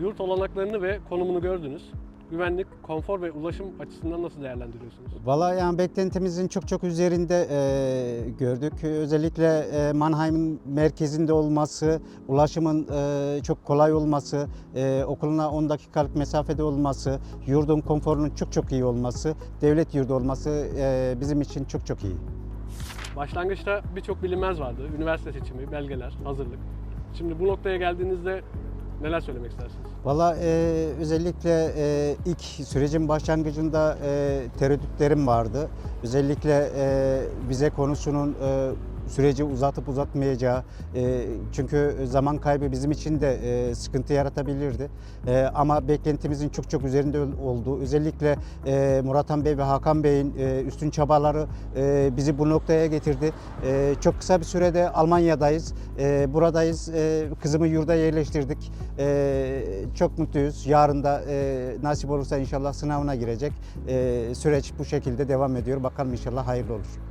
Yurt olanaklarını ve konumunu gördünüz. Güvenlik, konfor ve ulaşım açısından nasıl değerlendiriyorsunuz? Valla yani beklentimizin çok çok üzerinde e, gördük. Özellikle e, Mannheim'in merkezinde olması, ulaşımın e, çok kolay olması, e, okuluna 10 dakikalık mesafede olması, yurdun konforunun çok çok iyi olması, devlet yurdu olması e, bizim için çok çok iyi. Başlangıçta birçok bilinmez vardı. Üniversite seçimi, belgeler, hazırlık. Şimdi bu noktaya geldiğinizde neler söylemek istersiniz? Valla e, özellikle e, ilk sürecin başlangıcında e, tereddütlerim vardı. Özellikle e, vize konusunun e, süreci uzatıp uzatmayacağı e, çünkü zaman kaybı bizim için de e, sıkıntı yaratabilirdi. E, ama beklentimizin çok çok üzerinde ol- olduğu özellikle e, Muratan Bey ve Hakan Bey'in e, üstün çabaları e, bizi bu noktaya getirdi. E, çok kısa bir sürede Almanya'dayız. E, buradayız. E, kızımı yurda yerleştirdik. E, çok mutluyuz. Yarın da e, nasip olursa inşallah sınavına girecek. E, süreç bu şekilde devam ediyor. Bakalım inşallah hayırlı olur.